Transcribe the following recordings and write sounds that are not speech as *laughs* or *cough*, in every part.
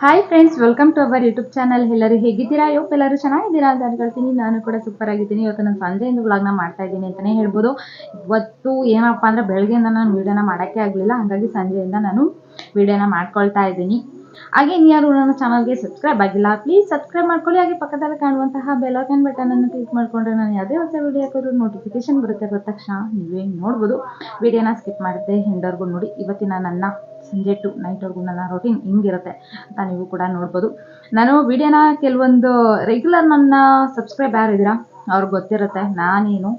Hi friends welcome to our YouTube channel ಎಲ್ಲರೂ ಹೇಗಿದ್ದೀರಾ? ಯೋಪ್ ಎಲ್ಲರೂ ಚೆನ್ನಾಗಿದ್ದೀರಾ. ಅಂತ ಅನ್ಕೊಳ್ತೀನಿ. ನಾನು ಕೂಡ ಸೂಪರ್ ಆಗಿದ್ದೀನಿ. ಇವತ್ತು ನಾನು ಸಂಜೆಯಿಂದ ವ್ಲಾಗ್ನ ಮಾಡ್ತಾ ಇದ್ದೀನಿ ಅಂತಲೇ ಹೇಳ್ಬೋದು. ಇವತ್ತು ಏನಪ್ಪ ಅಂದರೆ ಬೆಳಗ್ಗೆಯಿಂದ ನಾನು ವೀಡಿಯೋನ ಮಾಡೋಕ್ಕೆ ಆಗಲಿಲ್ಲ. ಹಾಗಾಗಿ ಸಂಜೆಯಿಂದ ನಾನು ವೀಡಿಯೋನ ಮಾಡ್ಕೊಳ್ತಾ ಇದ್ದೀನಿ. ಹಾಗೆ ಇನ್ಯಾರು ನನ್ನ ಚಾನಲ್ಗೆ ಸಬ್ಸ್ಕ್ರೈಬ್ ಆಗಿಲ್ಲ ಪ್ಲೀಸ್ ಸಬ್ಸ್ಕ್ರೈಬ್ ಮಾಡ್ಕೊಳ್ಳಿ. ಹಾಗೆ ಪಕ್ಕದಲ್ಲಿ ಕಾಣುವಂತಹ ಬೆಲಾಕನ್ ಬಟನ್ ಅನ್ನು ಕ್ಲಿಕ್ ಮಾಡಿಕೊಂಡ್ರೆ ನಾನು ಯಾವುದೇ ಹೊಸ ವೀಡಿಯೋ ಹಾಕಿದ್ರು ನೋಟಿಫಿಕೇಶನ್ ಬರುತ್ತೆ. ಬರೋ ತಕ್ಷಣ ನೀವೇ ನೋಡ್ಬೋದು. ವೀಡಿಯೋನ ಸ್ಕಿಪ್ ಮಾಡುತ್ತೆ ಹೆಂಡರ್ಗೂ ನೋಡಿ. ಇವತ್ತಿನ ನನ್ನ ಸಂಜೆ ಟು ನೈಟ್ವರೆಗೂ ನನ್ನ ರೊಟೀನ್ ಹಿಂಗಿರುತ್ತೆ ಅಂತ ನೀವು ಕೂಡ ನೋಡ್ಬೋದು. ನಾನು ವಿಡಿಯೋನ ಕೆಲವೊಂದು ರೆಗ್ಯುಲರ್ ನನ್ನ ಸಬ್ಸ್ಕ್ರೈಬ್ ಯಾರು ಇದ್ದೀರಾ ಅವ್ರಿಗೆ ಗೊತ್ತಿರುತ್ತೆ. ನಾನೇನು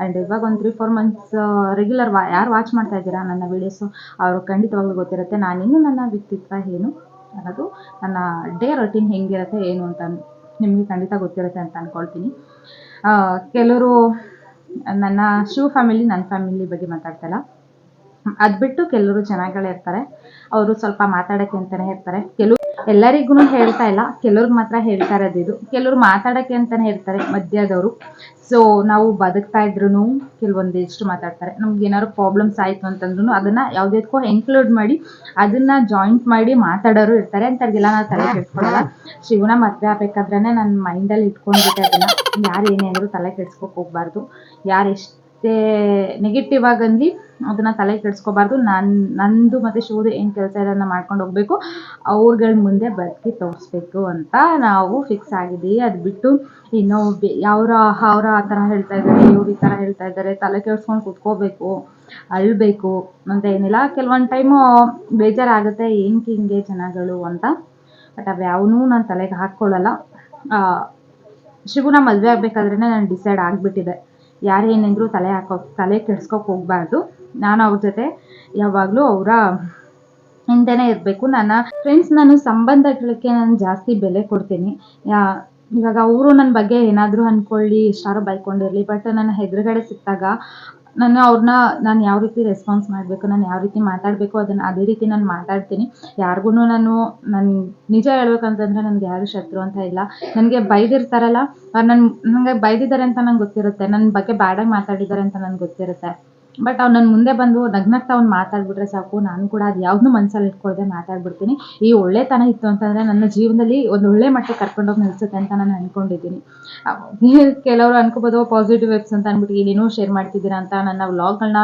ಆ್ಯಂಡ್ ಇವಾಗ ಒಂದು ತ್ರೀ ಫೋರ್ ಮಂತ್ಸ್ ರೆಗ್ಯುಲರ್ ವಾ, ಯಾರು ವಾಚ್ ಮಾಡ್ತಾ ಇದ್ದೀರಾ ನನ್ನ ವೀಡಿಯೋಸು ಅವ್ರಿಗೆ ಖಂಡಿತವಾಗ್ಲೂ ಗೊತ್ತಿರುತ್ತೆ. ನಾನಿನ್ನೂ ನನ್ನ ವ್ಯಕ್ತಿತ್ವ ಏನು? ಅನ್ನೋದು ನನ್ನ ಡೇ ರೊಟೀನ್ ಹೆಂಗಿರುತ್ತೆ, ಏನು ಅಂತ ನಿಮಗೆ ಖಂಡಿತ ಗೊತ್ತಿರುತ್ತೆ ಅಂತ ಅಂದ್ಕೊಳ್ತೀನಿ ಕೆಲವರು ನನ್ನ ಶಿವ ಫ್ಯಾಮಿಲಿ ನನ್ನ ಫ್ಯಾಮಿಲಿ ಬಗ್ಗೆ ಮಾತಾಡ್ತಲ್ಲ. ಅದು ಬಿಟ್ಟು ಕೆಲವರು ಜನಗಳೇ ಇರ್ತಾರೆ. ಅವರು ಸ್ವಲ್ಪ ಮಾತಾಡೋಕ್ಕೆ ಅಂತಲೇ ಇರ್ತಾರೆ. ಕೆಲವು ಎಲ್ಲರಿಗೂ ಹೇಳ್ತಾ ಇಲ್ಲ. ಕೆಲವ್ರಿಗೆ ಮಾತ್ರ ಹೇಳ್ತಾ ಇರೋದು ಇದು. ಕೆಲವ್ರು ಮಾತಾಡೋಕ್ಕೆ ಅಂತಾನೆ ಹೇಳ್ತಾರೆ ಮಧ್ಯದವರು. ಸೊ ನಾವು ಬದುಕ್ತಾ ಕೆಲವೊಂದು ಕೆಲವೊಂದಿಷ್ಟು ಮಾತಾಡ್ತಾರೆ. ನಮ್ಗೆ ಏನಾದ್ರು ಪ್ರಾಬ್ಲಮ್ಸ್ ಆಯಿತು ಅಂತಂದ್ರೂ ಅದನ್ನ ಯಾವುದಕ್ಕೂ ಇನ್ಕ್ಲೂಡ್ ಮಾಡಿ ಅದನ್ನ ಜಾಯಿಂಟ್ ಮಾಡಿ ಮಾತಾಡೋರು ಇರ್ತಾರೆ. ಅಂಥವ್ರಿಗೆಲ್ಲ ನಾವು ತಲೆ ಕೆಡ್ಸ್ಕೊಳಲ್ಲ. ಶಿವನ ಮದುವೆ ಆಗ್ಬೇಕಾದ್ರೆ ನನ್ನ ಮೈಂಡಲ್ಲಿ ಇಟ್ಕೊಂಡ್ಬಿಟ್ಟೆ ಅದನ್ನ. ಯಾರು ಏನೇ ಅಂದರೂ ತಲೆ ಕೆಡ್ಸ್ಕೊಕ್ ಹೋಗ್ಬಾರ್ದು. ಯಾರು ಎಷ್ಟೇ ನೆಗೆಟಿವ್ ಆಗಂದು ಅದನ್ನು ತಲೆ ಕೆಡಿಸ್ಕೋಬಾರ್ದು. ನಾನು, ನಂದು ಮತ್ತು ಶಿವದು ಏನು ಕೆಲಸ ಇದೆ ಅದನ್ನ ಮಾಡ್ಕೊಂಡು ಹೋಗಬೇಕು. ಅವ್ರಗಳ ಮುಂದೆ ಬದುಕಿ ತೋರಿಸ್ಬೇಕು ಅಂತ ನಾವು ಫಿಕ್ಸ್ ಆಗಿದ್ದೀವಿ. ಅದು ಬಿಟ್ಟು ಇನ್ನೂ ಬೆ, ಯಾವ್ರ, ಅವ್ರ ಆ ಥರ ಹೇಳ್ತಾ ಇದ್ದಾರೆ, ಇವ್ರು ಈ ಥರ ಹೇಳ್ತಾ ಇದ್ದಾರೆ, ತಲೆ ಕೆಡ್ಸ್ಕೊಂಡು ಕುತ್ಕೋಬೇಕು, ಅಳಬೇಕು ಅಂತ ಏನಿಲ್ಲ. ಕೆಲವೊಂದು ಟೈಮು ಬೇಜಾರಾಗುತ್ತೆ ಏನಕ್ಕೆ ಹಿಂಗೆ ಜನಗಳು ಅಂತ. ಬಟ್ ಅವು ಯಾವನೂ ನಾನು ತಲೆಗೆ ಹಾಕ್ಕೊಳ್ಳಲ್ಲ ಶಿವನ ಮದುವೆ ಆಗಬೇಕಾದ್ರೆ ನಾನು ಡಿಸೈಡ್ ಆಗಿಬಿಟ್ಟಿದೆ. ಯಾರು ತಲೆ ಹಾಕೋ, ತಲೆ ಕೆಡ್ಸ್ಕೊಕ್ ಹೋಗ್ಬಾರ್ದು. ನಾನು ಅವ್ರ ಜೊತೆ ಯಾವಾಗಲೂ ಅವರ ಹಿಂದೆನೆ ಇರಬೇಕು. ನನ್ನ ಫ್ರೆಂಡ್ಸ್ ನಾನು ಸಂಬಂಧಗಳಿಗೆ ನಾನು ಜಾಸ್ತಿ ಬೆಲೆ ಕೊಡ್ತೀನಿ. ಇವಾಗ ಅವರು ನನ್ನ ಬಗ್ಗೆ ಏನಾದರೂ ಅಂದ್ಕೊಳ್ಳಿ ಎಷ್ಟಾದ್ರೂ ಬೈಕೊಂಡಿರಲಿ ಬಟ್ ನನ್ನ ಎದುರುಗಡೆ ಸಿಕ್ಕಾಗ ನಾನು ಅವ್ರನ್ನ ನಾನು ಯಾವ ರೀತಿ ರೆಸ್ಪಾನ್ಸ್ ಮಾಡಬೇಕು, ನಾನು ಯಾವ ರೀತಿ ಮಾತಾಡಬೇಕು ಅದನ್ನು ಅದೇ ರೀತಿ ನಾನು ಮಾತಾಡ್ತೀನಿ. ಯಾರಿಗೂ ನಾನು ನನ್ನ ನಿಜ ಹೇಳ್ಬೇಕಂತಂದ್ರೆ ನನಗೆ ಯಾರು ಶತ್ರು ಅಂತ ಇಲ್ಲ. ನನಗೆ ಬೈದಿರ್ತಾರಲ್ಲ, ಅವ್ರು ನನ್ನ ನನಗೆ ಬೈದಿದ್ದಾರೆ ಅಂತ ನಂಗೆ ಗೊತ್ತಿರುತ್ತೆ. ನನ್ನ ಬಗ್ಗೆ ಬ್ಯಾಡಾಗಿ ಮಾತಾಡಿದ್ದಾರೆ ಅಂತ ನನಗೆ ಗೊತ್ತಿರುತ್ತೆ. ಬಟ್ ಅವ್ನು ನನ್ನ ಮುಂದೆ ಬಂದು ನಗ್ನಗ್ತಾ ಅವ್ನು ಮಾತಾಡ್ಬಿಟ್ರೆ ಸಾಕು. ನಾನು ಕೂಡ ಅದು ಯಾವುದನ್ನೂ ಮನಸ್ಸಲ್ಲಿ ಇಟ್ಕೊಳ್ದೆ ಮಾತಾಡ್ಬಿಡ್ತೀನಿ. ಈ ಒಳ್ಳೆತನ ಇತ್ತು ಅಂತಂದರೆ ನನ್ನ ಜೀವನದಲ್ಲಿ ಒಂದು ಒಳ್ಳೆ ಮಟ್ಟಕ್ಕೆ ಕರ್ಕೊಂಡೋಗಿ ನಿಲ್ಸುತ್ತೆ ಅಂತ ನಾನು ಅಂದ್ಕೊಂಡಿದ್ದೀನಿ ಕೆಲವರು ಅನ್ಕೋಬೋದು ಪಾಸಿಟಿವ್ ವೆಬ್ಸ್ ಅಂತ ಅಂದ್ಬಿಟ್ಟು ಏನೇನೋ ಶೇರ್ ಮಾಡ್ತಿದ್ದೀರಾ ಅಂತ ನನ್ನ ವ್ಲಾಗ್ಗಳನ್ನ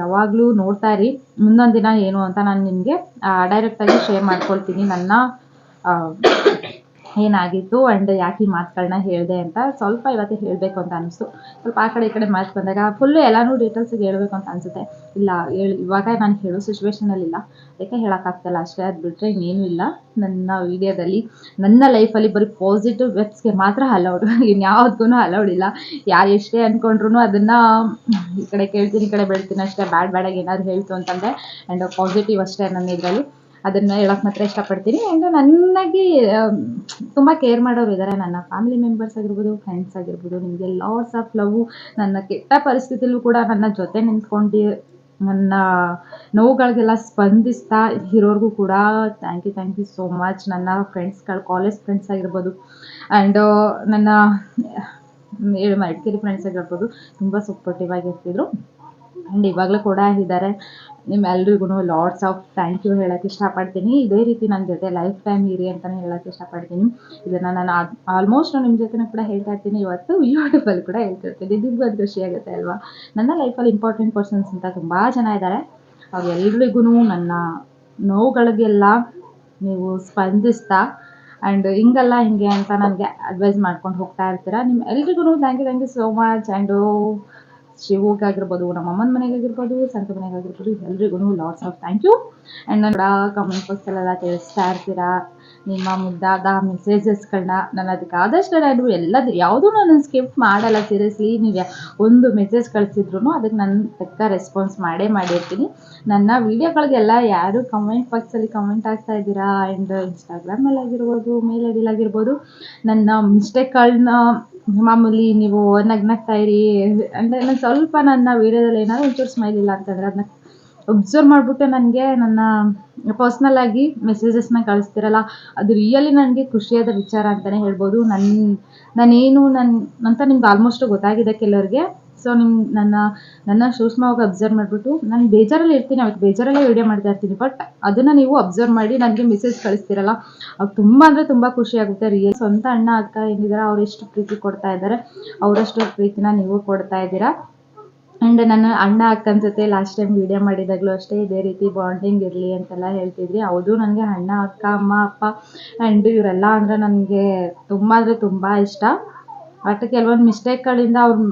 ಯಾವಾಗಲೂ ನೋಡ್ತಾ ಇರಿ. ಮುಂದೊಂದು ದಿನ ಏನು ಅಂತ ನಾನು ನಿಮಗೆ ಡೈರೆಕ್ಟಾಗಿ ಶೇರ್ ಮಾಡ್ಕೊಳ್ತೀನಿ. ನನ್ನ ಏನಾಗಿತ್ತು ಆ್ಯಂಡ್ ಯಾಕೆ ಈ ಮಾತುಗಳನ್ನ ಹೇಳಿದೆ ಅಂತ ಸ್ವಲ್ಪ ಇವತ್ತು ಹೇಳಬೇಕು ಅಂತ ಅನಿಸ್ತು. ಸ್ವಲ್ಪ ಆ ಕಡೆ ಈ ಕಡೆ ಮಾತು ಬಂದಾಗ ಫುಲ್ಲು ಎಲ್ಲನೂ ಡೀಟೇಲ್ಸಿಗೆ ಹೇಳಬೇಕು ಅಂತ ಅನಿಸುತ್ತೆ. ಇಲ್ಲ, ಹೇಳಿ, ಇವಾಗ ನಾನು ಹೇಳೋ ಸಿಚುವೇಶನಲ್ಲಿಲ್ಲ ಅದಕ್ಕೆ ಹೇಳೋಕ್ಕಾಗ್ತಿಲ್ಲ ಅಷ್ಟೇ. ಅದು ಬಿಟ್ಟರೆ ಇನ್ನೇನು ಇಲ್ಲ. ನನ್ನ ವಿಡಿಯೋದಲ್ಲಿ ನನ್ನ ಲೈಫಲ್ಲಿ ಬರೀ ಪಾಸಿಟಿವ್ ವೆಬ್ಸ್ಗೆ ಮಾತ್ರ ಅಲೌಡ್ ಇನ್ಯಾವುದಕ್ಕೂ ಅಲೌಡ್ ಇಲ್ಲ. ಯಾರು ಎಷ್ಟೇ ಅಂದ್ಕೊಂಡ್ರು ಅದನ್ನು ಈ ಕಡೆ ಕೇಳ್ತೀನಿ, ಈ ಕಡೆ ಬೆಳ್ತೀನಿ ಅಷ್ಟೇ. ಬ್ಯಾಡ್, ಬ್ಯಾಡಾಗಿ ಏನಾದ್ರು ಹೇಳ್ತು ಅಂತಂದರೆ ಆ್ಯಂಡ್ ಪಾಸಿಟಿವ್ ಅಷ್ಟೇ ನನ್ನ ಇದರಲ್ಲಿ. ಅದನ್ನು ಹೇಳೋಕೆ ಮಾತ್ರ ಇಷ್ಟಪಡ್ತೀನಿ. ಆ್ಯಂಡ್ ನನಗೆ ತುಂಬ ಕೇರ್ ಮಾಡೋರು ಇದ್ದಾರೆ ನನ್ನ ಫ್ಯಾಮಿಲಿ ಮೆಂಬರ್ಸ್ ಆಗಿರ್ಬೋದು ಫ್ರೆಂಡ್ಸ್ ಆಗಿರ್ಬೋದು, ನಿಮಗೆ ಲಾಟ್ಸ್ ಆಫ್ ಲವ್ ನನ್ನ ಕೆಟ್ಟ ಪರಿಸ್ಥಿತಿಯಲ್ಲೂ ಕೂಡ ನನ್ನ ಜೊತೆ ನಿಂತ್ಕೊಂಡು, ನನ್ನ ನೋವುಗಳಿಗೆಲ್ಲ ಸ್ಪಂದಿಸ್ತಾ ಇರೋರ್ಗೂ ಕೂಡ thank you thank you so much ನನ್ನ ಫ್ರೆಂಡ್ಸ್ಗಳು ಕಾಲೇಜ್ ಫ್ರೆಂಡ್ಸ್ ಆಗಿರ್ಬೋದು ಆ್ಯಂಡ್ ನನ್ನ ಮಡಿಕೇರಿ ಫ್ರೆಂಡ್ಸ್ ಆಗಿರ್ಬೋದು, ತುಂಬ ಸಪೋರ್ಟಿವ್ ಆಗಿರ್ತಿದ್ರು. ಆ್ಯಂಡ್ ಇವಾಗಲೂ ಕೂಡ ಇದ್ದಾರೆ. ನಿಮ್ಮೆಲ್ರಿಗೂ ಲಾರ್ಡ್ಸ್ ಆಫ್ ಥ್ಯಾಂಕ್ ಯು ಹೇಳೋಕ್ಕೆ ಇಷ್ಟಪಡ್ತೀನಿ. ಇದೇ ರೀತಿ ನನ್ನ ಜೊತೆ ಲೈಫ್ ಟೈಮ್ ಇರಿ ಅಂತಲೇ ಹೇಳೋಕ್ಕೆ ಇಷ್ಟಪಡ್ತೀನಿ. ಇದನ್ನು ನಾನು ಆಲ್ಮೋಸ್ಟ್ ನಿಮ್ಮ ಜೊತೆನೂ ಕೂಡ ಹೇಳ್ತಾ ಇರ್ತೀನಿ. ಇವತ್ತು ಯೂಟ್ಯೂಬಲ್ಲಿ ಕೂಡ ಹೇಳ್ತಿರ್ತೀನಿ ಇದಕ್ಕೂ ಅದು ಖುಷಿ ಆಗುತ್ತೆ ಅಲ್ವಾ? ನನ್ನ ಲೈಫಲ್ಲಿ ಇಂಪಾರ್ಟೆಂಟ್ ಪರ್ಸನ್ಸ್ ಅಂತ ತುಂಬ ಜನ ಇದ್ದಾರೆ ಅವ್ರೆಲ್ರಿಗೂ ನನ್ನ ನೋವುಗಳಿಗೆಲ್ಲ ನೀವು ಸ್ಪಂದಿಸ್ತಾ ಆ್ಯಂಡ್ ಹಿಂಗಲ್ಲ ಹಿಂಗೆ ಅಂತ ನನಗೆ ಅಡ್ವೈಸ್ ಮಾಡ್ಕೊಂಡು ಹೋಗ್ತಾ ಇರ್ತೀರಾ. ನಿಮ್ಮ ಎಲ್ರಿಗೂ thank you thank you so much and ಶಿವಗಾಗಿರ್ಬೋದು ನಮ್ಮ ಅಮ್ಮನ ಮನೆಗಾಗಿರ್ಬೋದು, ಸಂತ ಮನೆಗಾಗಿರ್ಬೋದು, ಎಲ್ರಿಗೂ lots of thank you and ನನ್ನ ಕಮೆಂಟ್ ಬಾಕ್ಸಲ್ಲೆಲ್ಲ ತಿಳಿಸ್ತಾ ಇರ್ತೀರಾ? ನಿಮ್ಮ ಮುದ್ದಾದ ಮೆಸೇಜಸ್ಗಳನ್ನ ನಾನು ಅದಕ್ಕೆ ಆದಷ್ಟು ನಾನು ಎಲ್ಲದು, ಯಾವುದೂ ನಾನು ಸ್ಕಿಪ್ ಮಾಡಲ್ಲ ಸೀರಿಯಸ್ಲಿ ನೀವು ಒಂದು ಮೆಸೇಜ್ ಕಳಿಸಿದ್ರು ಅದಕ್ಕೆ ನಾನು ತಕ್ಕ ರೆಸ್ಪಾನ್ಸ್ ಮಾಡೇ ಮಾಡಿರ್ತೀನಿ. ನನ್ನ ವೀಡಿಯೋಗಳಿಗೆಲ್ಲ ಯಾರು ಕಮೆಂಟ್ ಬಾಕ್ಸಲ್ಲಿ ಕಮೆಂಟ್ ಆಗ್ತಾ ಇದ್ದೀರಾ? ಆ್ಯಂಡ್ ಇನ್ಸ್ಟಾಗ್ರಾಮಲ್ಲಿ ಆಗಿರ್ಬೋದು ಮೇಲ್ ಐ ಆಗಿರ್ಬೋದು ನನ್ನ ಮಿಸ್ಟೇಕ್ಗಳನ್ನ ಮಾಮೂಲಿ ನೀವು ನಗ್ನಗ್ತಾ ಇರಿ, ಅಂದರೆ ನಾನು ಸ್ವಲ್ಪ ನನ್ನ ವೀಡಿಯೋದಲ್ಲಿ ಏನಾದ್ರು ಒಂಚೂರು ಸ್ಮೈಲ್ ಇಲ್ಲ ಅಂತಂದರೆ ಅದನ್ನ ಒಬ್ಸರ್ವ್ ಮಾಡಿಬಿಟ್ಟು ನನಗೆ ನನ್ನ ಪರ್ಸ್ನಲ್ ಆಗಿ ಮೆಸೇಜಸ್ನ ಕಳಿಸ್ತಿರಲ್ಲ, ಅದು ರಿಯಲಿ ನನಗೆ ಖುಷಿಯಾದ ವಿಚಾರ ಅಂತಲೇ ಹೇಳ್ಬೋದು. ನನ್ನ ನಾನೇನು ನನ್ನ ಅಂತ ನಿಮ್ಗೆ ಆಲ್ಮೋಸ್ಟ್ ಗೊತ್ತಾಗಿದೆ ಕೆಲವರಿಗೆ. ಸೊ ನಿಮ್ಮ ನನ್ನ ನನ್ನ ಸೂಕ್ಷ್ಮವಾಗಿ ಅಬ್ಸರ್ವ್ ಮಾಡಿಬಿಟ್ಟು, ನಾನು ಬೇಜಾರಲ್ಲಿ ಇರ್ತೀನಿ, ಅವತ್ತು ಬೇಜಾರಲ್ಲೇ ವಿಡಿಯೋ ಮಾಡ್ತಾ ಇರ್ತೀನಿ ಬಟ್ ಅದನ್ನು ನೀವು ಅಬ್ಸರ್ವ್ ಮಾಡಿ ನನಗೆ ಮೆಸೇಜ್ ಕಳಿಸ್ತಿರಲ್ಲ, ಅದು ತುಂಬ ಅಂದರೆ ತುಂಬ ಖುಷಿ ಆಗುತ್ತೆ. ರಿಯಲ್ ಸ್ವಂತ ಅಣ್ಣ, ಅಕ್ಕ ಏನಿದ್ದಾರೆ ಅವ್ರು ಎಷ್ಟು ಪ್ರೀತಿ ಕೊಡ್ತಾ ಇದ್ದಾರೆ, ಅವರಷ್ಟು ಪ್ರೀತಿನ ನೀವು ಕೊಡ್ತಾ ಇದ್ದೀರಾ. ಆ್ಯಂಡ್ ನನ್ನ ಅಣ್ಣ ಅಕ್ಕನ ಜೊತೆ ಲಾಸ್ಟ್ ಟೈಮ್ ವೀಡಿಯೋ ಮಾಡಿದಾಗಲೂ ಅಷ್ಟೇ ಇದೇ ರೀತಿ ಬಾಂಡಿಂಗ್ ಇರಲಿ ಅಂತೆಲ್ಲ ಹೇಳ್ತಿದ್ರಿ. ಹೌದು ನನಗೆ ಅಣ್ಣ, ಅಕ್ಕ, ಅಮ್ಮ, ಅಪ್ಪ ಆ್ಯಂಡ್ ಇವರೆಲ್ಲ ಅಂದರೆ ನನಗೆ ತುಂಬ ಅಂದರೆ ತುಂಬ ಇಷ್ಟ. ಬಟ್ ಕೆಲವೊಂದು ಮಿಸ್ಟೇಕ್ಗಳಿಂದ ಅವ್ರು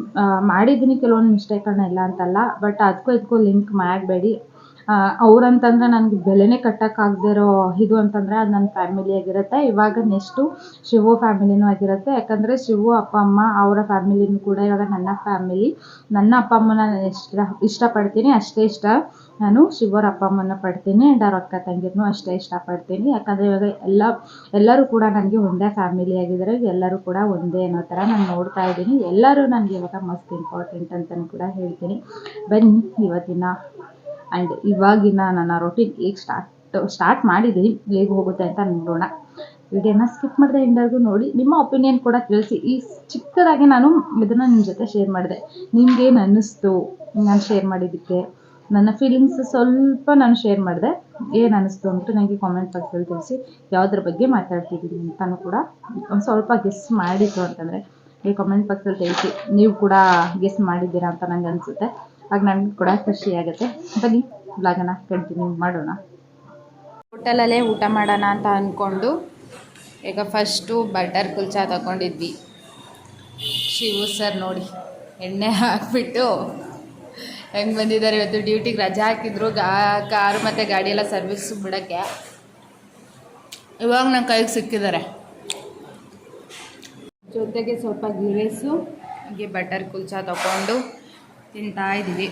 ಮಾಡಿದ್ದೀನಿ, ಕೆಲವೊಂದು ಮಿಸ್ಟೇಕ್ಗಳನ್ನ ಇಲ್ಲ ಅಂತಲ್ಲ. ಬಟ್ ಅದಕ್ಕೂ ಇದಕ್ಕೂ ಲಿಂಕ್ ಮಾಡಬೇಡಿ. ಅವ್ರಂತಂದ್ರೆ ನನಗೆ ಬೆಲೆನೇ ಕಟ್ಟೋಕ್ಕಾಗದೇ ಇರೋ ಇದು ಅಂತಂದರೆ ಅದು ನನ್ನ ಫ್ಯಾಮಿಲಿ ಆಗಿರುತ್ತೆ. ಇವಾಗ ನೆಕ್ಸ್ಟು ಶಿವು ಫ್ಯಾಮಿಲಿನೂ ಆಗಿರುತ್ತೆ. ಯಾಕಂದರೆ ಶಿವು, ಅಪ್ಪ, ಅಮ್ಮ ಅವರ ಫ್ಯಾಮಿಲಿನೂ ಕೂಡ ಇವಾಗ ನನ್ನ ಫ್ಯಾಮಿಲಿ ನನ್ನ ಅಪ್ಪ ಅಮ್ಮನ ನಾನು ಎಷ್ಟು ಇಷ್ಟಪಡ್ತೀನಿ. ಅಷ್ಟೇ ಇಷ್ಟ. ನಾನು ಶಿವರ ಅಪ್ಪ ಅಮ್ಮನ ಪಡ್ತೀನಿ ಆ್ಯಂಡ್ ಅವ್ರ ಅಕ್ಕ ತಂಗಿರ್ನು ಅಷ್ಟೇ ಇಷ್ಟಪಡ್ತೀನಿ. ಯಾಕಂದರೆ ಇವಾಗ ಎಲ್ಲ, ಎಲ್ಲರೂ ಕೂಡ ನನಗೆ ಒಂದೇ ಫ್ಯಾಮಿಲಿ ಆಗಿದ್ದಾರೆ. ಎಲ್ಲರೂ ಕೂಡ ಒಂದೇ ಅನ್ನೋ ಥರ ನಾನು ನೋಡ್ತಾ ಇದ್ದೀನಿ. ಎಲ್ಲರೂ ನನಗೆ ಇವಾಗ ಮಸ್ತ್ ಇಂಪಾರ್ಟೆಂಟ್ ಅಂತಲೂ ಕೂಡ ಹೇಳ್ತೀನಿ. ಬನ್ನಿ ಇವತ್ತಿನ ಆ್ಯಂಡ್ ಇವಾಗಿನ ನನ್ನ ರೊಟೀನ್ ಹೇಗೆ ಸ್ಟಾರ್ಟ್ ಸ್ಟಾರ್ಟ್ ಮಾಡಿದ್ದೀನಿ ಹೇಗೆ ಹೋಗುತ್ತೆ ಅಂತ ನೋಡೋಣ. ವಿಡಿಯೋನ ಸ್ಕಿಪ್ ಮಾಡಿದೆ ಎಂಡರ್ಗೂ ನೋಡಿ, ನಿಮ್ಮ ಒಪಿನಿಯನ್ ಕೂಡ ತಿಳಿಸಿ. ಈ ಚಿಕ್ಕದಾಗಿ ನಾನು ಇದನ್ನು ನಿಮ್ಮ ಜೊತೆ ಶೇರ್ ಮಾಡಿದೆ. ನಿಮ್ಗೇನು ಅನ್ನಿಸ್ತು ನಾನು ಶೇರ್ ಮಾಡಿದ್ದಕ್ಕೆ? ನನ್ನ ಫೀಲಿಂಗ್ಸ್ ಸ್ವಲ್ಪ ನಾನು ಶೇರ್ ಮಾಡಿದೆ. ಏನು ಅನ್ನಿಸ್ತು ಅಂದ್ಬಿಟ್ಟು ನನಗೆ ಕಾಮೆಂಟ್ ಬಾಕ್ಸಲ್ಲಿ ತಿಳಿಸಿ. ಯಾವುದ್ರ ಬಗ್ಗೆ ಮಾತಾಡ್ತಿದ್ದೀನಿ ಅಂತಲೂ ಕೂಡ ಒಂದು ಸ್ವಲ್ಪ ಗೆಸ್ ಮಾಡಿತ್ತು ಅಂತಂದರೆ, ಈ ಕಾಮೆಂಟ್ ಬಾಕ್ಸಲ್ಲಿ ತಿಳಿಸಿ. ನೀವು ಕೂಡ ಗೆಸ್ ಮಾಡಿದ್ದೀರಾ ಅಂತ ನನಗೆ ಅನಿಸುತ್ತೆ. ಆಗ ನನ್ಗೆ ಕೂಡ ಖುಷಿ ಆಗುತ್ತೆ. ಬನ್ನಿ ಬ್ಲಾಗನ್ನ ಕಂಟಿನ್ಯೂ ಮಾಡೋಣ. ಹೋಟೆಲಲ್ಲೇ ಊಟ ಮಾಡೋಣ ಅಂತ ಅಂದ್ಕೊಂಡು ಈಗ ಫಸ್ಟು ಬಟರ್ ಕುಲ್ಚಾ ತಗೊಂಡಿದ್ವಿ. ಶಿವು ಸರ್ ನೋಡಿ, ಎಣ್ಣೆ ಹಾಕ್ಬಿಟ್ಟು ಹೆಂಗೆ ಬಂದಿದ್ದಾರೆ ಇವತ್ತು ಡ್ಯೂಟಿಗೆ ರಜೆ ಹಾಕಿದ್ರು, ಗಾ, ಕಾರು ಮತ್ತು ಗಾಡಿ ಎಲ್ಲ ಸರ್ವಿಸ್ ಬಿಡೋಕ್ಕೆ. ಇವಾಗ ನನ್ನ ಕೈಗೆ ಸಿಕ್ಕಿದ್ದಾರೆ. ಜೊತೆಗೆ ಸ್ವಲ್ಪ ಗಿರೇಸು ರೈಸು ಹಾಗೆ ಬಟರ್ ಕುಲ್ಚಾ ತಗೊಂಡು ತಿಂತಾ ಇದ್ದೀವಿ.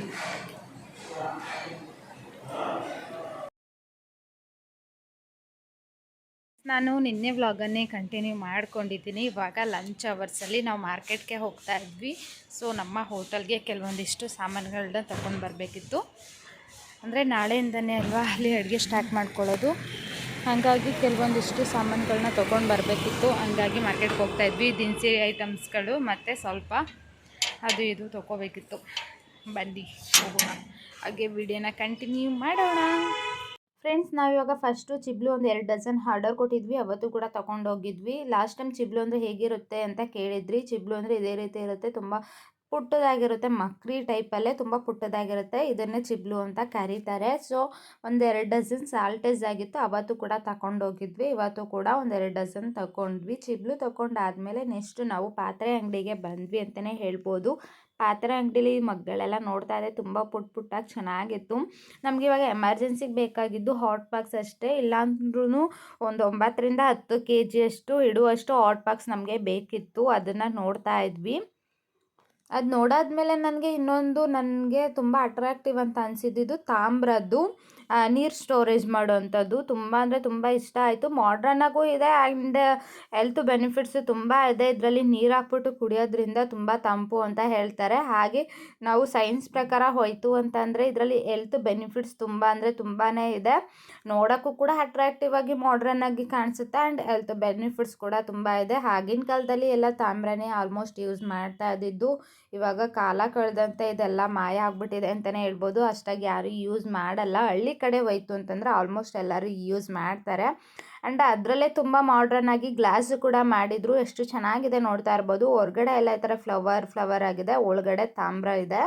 ನಾನು ನಿನ್ನೆ ವ್ಲಾಗನ್ನೇ ಕಂಟಿನ್ಯೂ ಮಾಡ್ಕೊಂಡಿದ್ದೀನಿ. ಇವಾಗ ಲಂಚ್ ಅವರ್ಸಲ್ಲಿ ನಾವು ಮಾರ್ಕೆಟ್ಗೆ ಹೋಗ್ತಾ ಇದ್ವಿ. ಸೊ ನಮ್ಮ ಹೋಟೆಲ್ಗೆ ಕೆಲವೊಂದಿಷ್ಟು ಸಾಮಾನುಗಳನ್ನ ತಗೊಂಡು ಬರಬೇಕಿತ್ತು. ಅಂದರೆ ನಾಳೆಯಿಂದನೇ ಅಲ್ವಾ ಅಲ್ಲಿ ಅಡುಗೆ ಸ್ಟಾರ್ಟ್ ಮಾಡ್ಕೊಳ್ಳೋದು. ಹಾಗಾಗಿ ಕೆಲವೊಂದಿಷ್ಟು ಸಾಮಾನುಗಳನ್ನ ತೊಗೊಂಡು ಬರಬೇಕಿತ್ತು. ಹಂಗಾಗಿ ಮಾರ್ಕೆಟ್ಗೆ ಹೋಗ್ತಾ ಇದ್ವಿ. ದಿನಸಿ ಐಟಮ್ಸ್ಗಳು ಮತ್ತು ಸ್ವಲ್ಪ ಅದು ಇದು ತೊಗೋಬೇಕಿತ್ತು. ಬನ್ನಿ, ಹೋಗೋಣ. ಹಾಗೆ ವಿಡಿಯೋನ ಕಂಟಿನ್ಯೂ ಮಾಡೋಣ. ಫ್ರೆಂಡ್ಸ್ ನಾವಿವಾಗ ಫಸ್ಟು ಚಿಬ್ಲು ಒಂದು ಎರಡು ಡಜನ್ ಆರ್ಡರ್ ಕೊಟ್ಟಿದ್ವಿ. ಅವತ್ತು ಕೂಡ ತೊಗೊಂಡೋಗಿದ್ವಿ. ಲಾಸ್ಟ್ ಟೈಮ್ ಚಿಬ್ಲು ಅಂದರೆ ಹೇಗಿರುತ್ತೆ ಅಂತ ಕೇಳಿದ್ರಿ. ಚಿಬ್ಲು ಅಂದರೆ ಇದೇ ರೀತಿ ಇರುತ್ತೆ. ತುಂಬ ಪುಟ್ಟದಾಗಿರುತ್ತೆ. ಮಕ್ರಿ ಟೈಪಲ್ಲೇ ತುಂಬ ಪುಟ್ಟದಾಗಿರುತ್ತೆ. ಇದನ್ನೇ ಚಿಬ್ಲು ಅಂತ ಕರೀತಾರೆ. ಸೊ ಒಂದೆರಡು ಡಜನ್ ಸಾಲ್ಟೇಜ್ ಆಗಿತ್ತು. ಅವತ್ತು ಕೂಡ ತಗೊಂಡೋಗಿದ್ವಿ ಇವತ್ತು ಕೂಡ ಒಂದೆರಡು ಡಜನ್ ತಗೊಂಡ್ವಿ ಚಿಬ್ಲು ತಗೊಂಡಾದ್ಮೇಲೆ ನೆಕ್ಸ್ಟ್ ನಾವು ಪಾತ್ರೆ ಅಂಗಡಿಗೆ ಬಂದ್ವಿ ಅಂತಲೇ ಹೇಳ್ಬೋದು. ಪಾತ್ರೆ ಅಂಗಡಿಲಿ ಮಗ್ಗಳೆಲ್ಲ ನೋಡ್ತಾ ಇದೆ ತುಂಬ ಪುಟ್ ಪುಟ್ಟಾಗಿ ಚೆನ್ನಾಗಿತ್ತು. ನಮಗೆ ಇವಾಗ ಎಮರ್ಜೆನ್ಸಿಗೆ ಬೇಕಾಗಿದ್ದು ಹಾಟ್ ಬಾಕ್ಸ್ ಅಷ್ಟೇ. ಇಲ್ಲಾಂದ್ರೂ ಒಂದು ಒಂಬತ್ತರಿಂದ ಹತ್ತು ಕೆ ಜಿಯಷ್ಟು ಇಡುವಷ್ಟು ಹಾಟ್ ಬಾಕ್ಸ್ ನಮಗೆ ಬೇಕಿತ್ತು. ಅದನ್ನು ನೋಡ್ತಾ ಇದ್ವಿ. ಅದು ನೋಡಾದ್ಮೇಲೆ ನನಗೆ ಇನ್ನೊಂದು ನನಗೆ ತುಂಬ ಅಟ್ರಾಕ್ಟಿವ್ ಅಂತ ಅನಿಸಿದ್ದು ತಾಮ್ರದ್ದು. ನೀರು ಸ್ಟೋರೇಜ್ ಮಾಡೋವಂಥದ್ದು ತುಂಬ ಅಂದರೆ ತುಂಬ ಇಷ್ಟ ಆಯಿತು. ಮಾಡ್ರನ್ನಾಗೂ ಇದೆ ಆ್ಯಂಡ್ ಹೆಲ್ತ್ ಬೆನಿಫಿಟ್ಸು ತುಂಬ ಇದೆ. ಇದರಲ್ಲಿ ನೀರು ಹಾಕ್ಬಿಟ್ಟು ಕುಡಿಯೋದ್ರಿಂದ ತುಂಬ ತಂಪು ಅಂತ ಹೇಳ್ತಾರೆ. ಹಾಗೆ ನಾವು ಸೈನ್ಸ್ ಪ್ರಕಾರ ಹೋಯಿತು ಅಂತಂದರೆ ಇದರಲ್ಲಿ ಹೆಲ್ತ್ ಬೆನಿಫಿಟ್ಸ್ ತುಂಬ ಅಂದರೆ ತುಂಬಾ ಇದೆ. ನೋಡೋಕ್ಕೂ ಕೂಡ ಅಟ್ರಾಕ್ಟಿವ್ ಆಗಿ ಮಾಡ್ರನ್ ಆಗಿ ಕಾಣಿಸುತ್ತೆ ಆ್ಯಂಡ್ ಹೆಲ್ತ್ ಬೆನಿಫಿಟ್ಸ್ ಕೂಡ ತುಂಬ ಇದೆ. ಆಗಿನ ಕಾಲದಲ್ಲಿ ಎಲ್ಲ ತಾಮ್ರನೇ ಆಲ್ಮೋಸ್ಟ್ ಯೂಸ್ ಮಾಡ್ತಾ ಇದ್ದಿದ್ದು, ಇವಾಗ ಕಾಲ ಕಳೆದಂತೆ ಇದೆಲ್ಲ ಮಾಯ ಆಗ್ಬಿಟ್ಟಿದೆ ಅಂತಲೇ ಹೇಳ್ಬೋದು. ಅಷ್ಟಾಗಿ ಯಾರು ಯೂಸ್ ಮಾಡಲ್ಲ. ಹಳ್ಳಿ ಕಡೆ ಹೋಯ್ತು ಅಂತಂದರೆ ಆಲ್ಮೋಸ್ಟ್ ಎಲ್ಲರೂ ಯೂಸ್ ಮಾಡ್ತಾರೆ. ಆ್ಯಂಡ್ ಅದರಲ್ಲೇ ತುಂಬ ಮಾಡ್ರನ್ ಆಗಿ ಗ್ಲಾಸ್ ಕೂಡ ಮಾಡಿದರು. ಎಷ್ಟು ಚೆನ್ನಾಗಿದೆ ನೋಡ್ತಾ ಇರ್ಬೋದು. ಹೊರಗಡೆ ಎಲ್ಲ ಈ ಥರ ಫ್ಲವರ್ ಫ್ಲವರ್ ಆಗಿದೆ. ಒಳಗಡೆ ತಾಮ್ರ ಇದೆ.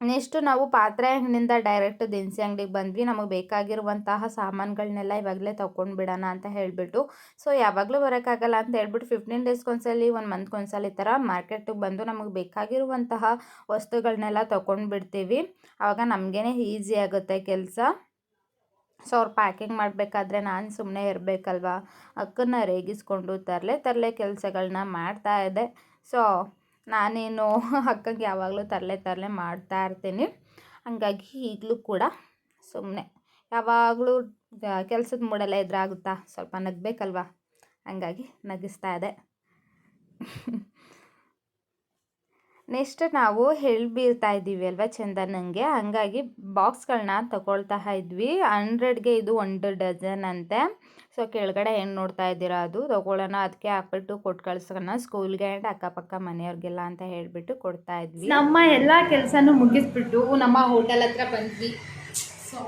ನೆಕ್ಸ್ಟು ನಾವು ಪಾತ್ರೆ ಅಂಗಡಿಯಿಂದ ಡೈರೆಕ್ಟ್ ದಿನಸಿ ಅಂಗಡಿಗೆ ಬಂದ್ವಿ. ನಮಗೆ ಬೇಕಾಗಿರುವಂತಹ ಸಾಮಾನುಗಳನ್ನೆಲ್ಲ ಇವಾಗಲೇ ತೊಗೊಂಡ್ಬಿಡೋಣ ಅಂತ ಹೇಳಿಬಿಟ್ಟು. ಸೊ ಯಾವಾಗಲೂ ಬರೋಕ್ಕಾಗಲ್ಲ ಅಂತ ಹೇಳ್ಬಿಟ್ಟು ಫಿಫ್ಟೀನ್ ಡೇಸ್ಗೊಂದ್ಸಲಿ ಒಂದು ಮಂತ್ಗೊಂದ್ಸಲ ಈ ಥರ ಮಾರ್ಕೆಟಿಗೆ ಬಂದು ನಮಗೆ ಬೇಕಾಗಿರುವಂತಹ ವಸ್ತುಗಳನ್ನೆಲ್ಲ ತೊಗೊಂಡ್ಬಿಡ್ತೀವಿ ಆವಾಗ ನಮಗೇನೆ ಈಸಿ ಆಗುತ್ತೆ ಕೆಲಸ. ಸೊ ಅವ್ರು ಪ್ಯಾಕಿಂಗ್ ಮಾಡಬೇಕಾದ್ರೆ ನಾನು ಸುಮ್ಮನೆ ಇರಬೇಕಲ್ವಾ? ಅಕ್ಕನ್ನ ರೇಗಿಸ್ಕೊಂಡು ತರಲೆ ತರಲೆ ಕೆಲಸಗಳನ್ನ ಮಾಡ್ತಾ ಇದೆ ಸೊ ನಾನೇನು *laughs* ಅಕ್ಕಂಗೆ ಯಾವಾಗಲೂ ತರಲೆ ತರಲೆ ಮಾಡ್ತಾ ಇರ್ತೀನಿ. ಹಾಗಾಗಿ ಈಗಲೂ ಕೂಡ ಸುಮ್ಮನೆ ಯಾವಾಗಲೂ ಕೆಲಸದ ಮೂಡೆಲ್ಲ ಎದುರಾಗುತ್ತಾ? ಸ್ವಲ್ಪ ನಗಬೇಕಲ್ವ? ಹಂಗಾಗಿ ನಗಿಸ್ತಾ ಇದೆ. *laughs* ನೆಕ್ಸ್ಟ್ ನಾವು ಹೇಳ್ಬೀರ್ತಾ ಇದ್ದೀವಿ ಅಲ್ವಾ ಚಂದನಂಗೆ ಹಾಗಾಗಿ ಬಾಕ್ಸ್ಗಳನ್ನ ತಗೊಳ್ತಾ ಇದ್ವಿ. ಹಂಡ್ರೆಡ್ಗೆ ಇದು ಒಂದು ಡಜನ್ ಅಂತೆ. ಸೊ, ಕೆಳಗಡೆ ಏನು ನೋಡ್ತಾ ಇದ್ದೀರಾ ಅದು? ತಗೊಳ್ಳೋಣ. ಅದಕ್ಕೆ ಹಾಕ್ಬಿಟ್ಟು ಕೊಟ್ಟು ಕಳ್ಸೋಣ. ಸ್ಕೂಲ್ಗೆ ಆ್ಯಂಡ್ ಅಕ್ಕಪಕ್ಕ ಮನೆಯವ್ರಿಗೆಲ್ಲ ಅಂತ ಹೇಳಿಬಿಟ್ಟು ಕೊಡ್ತಾ ಇದ್ವಿ. ನಮ್ಮ ಎಲ್ಲ ಕೆಲಸನೂ ಮುಗಿಸ್ಬಿಟ್ಟು ನಮ್ಮ ಹೋಟೆಲ್ ಹತ್ರ ಬಂದ್ವಿ. ಸೊ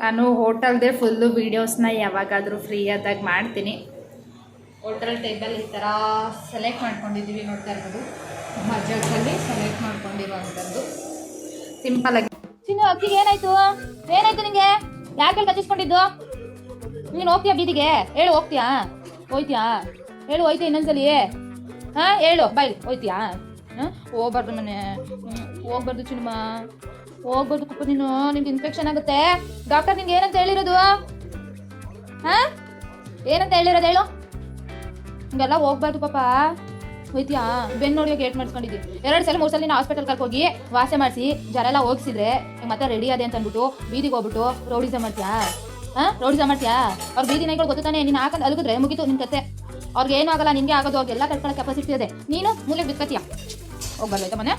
ನಾನು ಹೋಟೆಲ್ದೇ ಫುಲ್ಲು ವೀಡಿಯೋಸ್ನ ಯಾವಾಗಾದರೂ ಫ್ರೀ ಆದಾಗ ಮಾಡ್ತೀನಿ. ಹೋಟೆಲ್ ಟೇಬಲ್ ಈ ಥರ ಸೆಲೆಕ್ಟ್ ಮಾಡ್ಕೊಂಡಿದ್ದೀವಿ ನೋಡ್ತಾ ಇರ್ಬೋದು. ಬಜೆಟಲ್ಲಿ ಸೆಲೆಕ್ಟ್ ಮಾಡ್ಕೊಂಡಿರುವಂಥದ್ದು. ಸಿಂಪಲ್ ಆಗಿ. ಚಿನ್ನು ಅಕ್ಕಿಗೆ ಏನಾಯ್ತು? ಏನಾಯ್ತು ನಿಂಗೆ? ಯಾಕೆ ಕಚ್ಚಿಸ್ಕೊಂಡಿದ್ದು? ನೀನು ಹೋಗ್ತೀಯಾ ಬೀದಿಗೆ? ಹೇಳು, ಹೋಗ್ತೀಯಾ? ಹೋಯ್ತೀಯಾ? ಹೇಳು, ಹೋಯ್ತೀಯ ಇನ್ನೊಂದ್ಸಲಿ? ಹಾಂ, ಹೇಳು ಬಾಯ್ ಹೋಯ್ತೀಯಾ? ಹಾಂ ಹೋಗ್ಬಾರ್ದು ಮನೆ. ಹೋಗ್ಬಾರ್ದು ಚಿನ್ನಮ್ಮ ಹೋಗ್ಬಾರ್ದು ಕುಪ್ಪ ನೀನು. ನಿಮ್ಗೆ ಇನ್ಫೆಕ್ಷನ್ ಆಗುತ್ತೆ. ಡಾಕ್ಟರ್ ನಿಂಗೆ ಏನಂತ ಹೇಳಿರೋದು? ಹಾಂ? ಏನಂತ ಹೇಳಿರೋದು ಹೇಳು? ಹಿಂಗೆಲ್ಲ ಹೋಗ್ಬಾರ್ದು ಪಾಪ. ಹೋಯ್ತಿಯಾ? ಬೆನ್ನು ನೋಡಿ ಗೇಟ್ ಮಾಡಿಸ್ಕೊಂಡಿದ್ವಿ ಎರಡು ಸಲ ಮೂರು ಸಲ ನೀನು ಹಾಸ್ಪಿಟಲ್ ಕರ್ಕೋಗಿ ವಾಸೆ ಮಾಡಿಸಿ ಜರ ಎಲ್ಲ ಹೋಗಿಸಿದ್ರೆ ಮತ್ತೆ ರೆಡಿ ಅದೇ ಅಂತ ಅಂದ್ಬಿಟ್ಟು ಬೀದಿಗೆ ಹೋಗ್ಬಿಟ್ಟು ರೌಡಿಸ ಮಾಡ್ತೀಯಾ? ಹಾಂ? ರೌಡಿಸ ಮಾಡ್ತೀಯಾ? ಅವ್ರ ಬೀದಿ ನಾಯಿಗಳು ಗೊತ್ತಾನೆ ನೀನು ಹಾಕೊಂಡು ಅಲಗಿದ್ರೆ ಮುಗಿತು ನಿನ್ನ ಕತೆ. ಅವ್ರಿಗೆ ಏನೂ ಆಗಲ್ಲ, ನಿನಗೆ ಆಗೋದು ಅವ್ರಿಗೆಲ್ಲ ತಡ್ಕೊಳ್ಳೋ ಕೆಪಾಸಿಟಿ ಇದೆ. ನೀನು ಮೂಲೆಗೆ ಬಿತ್ಕತ್ತೀಯ ಹೋಗ್ಬಾರ್ದಾಯ್ತಾ ಮನೆ?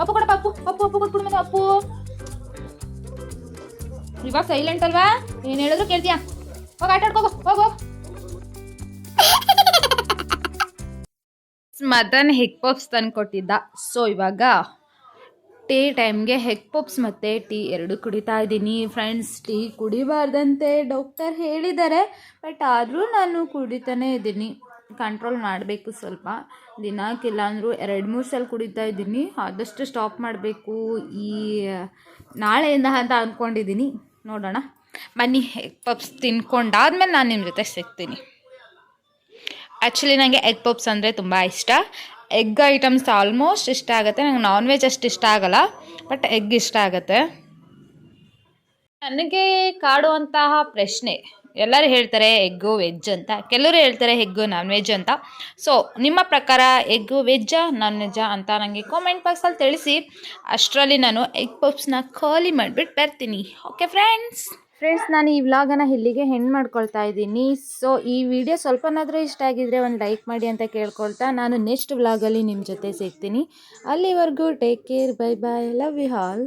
ಅಪ್ಪು ಕೊಡಪ್ಪ ಅಪ್ಪು ಅಪ್ಪು ಅಪ್ಪು ಕೊಟ್ಬಿಡು ಮನೆ, ಅಪ್ಪು. ಇವಾಗ ಸೈಲೆಂಟ್ ಅಲ್ವಾ? ನೀನು ಹೇಳಿದ್ರು ಕೇಳ್ತೀಯಾ? ಹೋಗಿ ಆಟಾಡ್ಕೋಬೋ ಹೋಗು. ಮದನ್ ಹೆಗ್ ಪಪ್ಸ್ ತಂದು ಕೊಟ್ಟಿದ್ದ. ಸೊ ಇವಾಗ ಟೀ ಟೈಮ್ಗೆ ಹೆಗ್ ಪಪ್ಸ್ ಮತ್ತು ಟೀ ಎರಡು ಕುಡಿತಾ ಇದ್ದೀನಿ. ಫ್ರೆಂಡ್ಸ್ ಟೀ ಕುಡಿಬಾರ್ದಂತೆ ಡಾಕ್ಟರ್ ಹೇಳಿದ್ದಾರೆ ಬಟ್ ಆದರೂ ನಾನು ಕುಡಿತಾನೇ ಇದ್ದೀನಿ. ಕಂಟ್ರೋಲ್ ಮಾಡಬೇಕು ಸ್ವಲ್ಪ. ದಿನಕ್ಕಿಲ್ಲ ಅಂದರೂ ಎರಡು ಮೂರು ಸಲ ಕುಡಿತಾ ಇದ್ದೀನಿ. ಆದಷ್ಟು ಸ್ಟಾಪ್ ಮಾಡಬೇಕು. ಈ, ನಾಳೆಯಿಂದ ಅಂತ ಅಂದ್ಕೊಂಡಿದ್ದೀನಿ ನೋಡೋಣ. ಬನ್ನಿ ಹೆಗ್ ಪಪ್ಸ್ ತಿನ್ಕೊಂಡಾದ್ಮೇಲೆ ನಾನು ನಿಮ್ಮ ಜೊತೆ ಸಿಗ್ತೀನಿ. ಆ್ಯಕ್ಚುಲಿ ನನಗೆ ಎಗ್ ಪಪ್ಸ್ ಅಂದರೆ ತುಂಬ ಇಷ್ಟ. ಎಗ್ ಐಟಮ್ಸ್ ಆಲ್ಮೋಸ್ಟ್ ಇಷ್ಟ ಆಗುತ್ತೆ. ನಂಗೆ ನಾನ್ ವೆಜ್ ಅಷ್ಟು ಇಷ್ಟ ಆಗಲ್ಲ ಬಟ್ ಎಗ್ ಇಷ್ಟ ಆಗುತ್ತೆ. ನನಗೆ ಕಾಡುವಂತಹ ಪ್ರಶ್ನೆ, ಎಲ್ಲರೂ ಹೇಳ್ತಾರೆ ಎಗ್ಗು ವೆಜ್ ಅಂತ. ಕೆಲವರು ಹೇಳ್ತಾರೆ ಎಗ್ಗು ನಾನ್ ವೆಜ್ ಅಂತ. ಸೊ ನಿಮ್ಮ ಪ್ರಕಾರ ಎಗ್ಗು ವೆಜ್ಜಾ ನಾನ್ ವೆಜ್ಜಾ ಅಂತ ನನಗೆ ಕಾಮೆಂಟ್ ಬಾಕ್ಸಲ್ಲಿ ತಿಳಿಸಿ. ಅಷ್ಟರಲ್ಲಿ ನಾನು ಎಗ್ ಪಪ್ಸ್ನ ಖಾಲಿ ಮಾಡಿಬಿಟ್ಟು ಬರ್ತೀನಿ. ಓಕೆ ಫ್ರೆಂಡ್ಸ್ ಫ್ರೆಂಡ್ಸ್ ನಾನು ಈ ವ್ಲಾಗನ್ನು ಇಲ್ಲಿಗೆ ಹೆಣ್ ಮಾಡ್ಕೊಳ್ತಾ ಇದ್ದೀನಿ. ಸೊ ಈ ವಿಡಿಯೋ ಸ್ವಲ್ಪನಾದರೂ ಇಷ್ಟ ಆಗಿದ್ರೆ ಒಂದು ಲೈಕ್ ಮಾಡಿ ಅಂತ ಕೇಳ್ಕೊಳ್ತಾ ನಾನು ನೆಕ್ಸ್ಟ್ ವ್ಲಾಗಲ್ಲಿ ನಿಮ್ಮ ಜೊತೆ ಸಿಗ್ತೀನಿ. ಅಲ್ಲಿವರೆಗೂ take care bye bye love you hall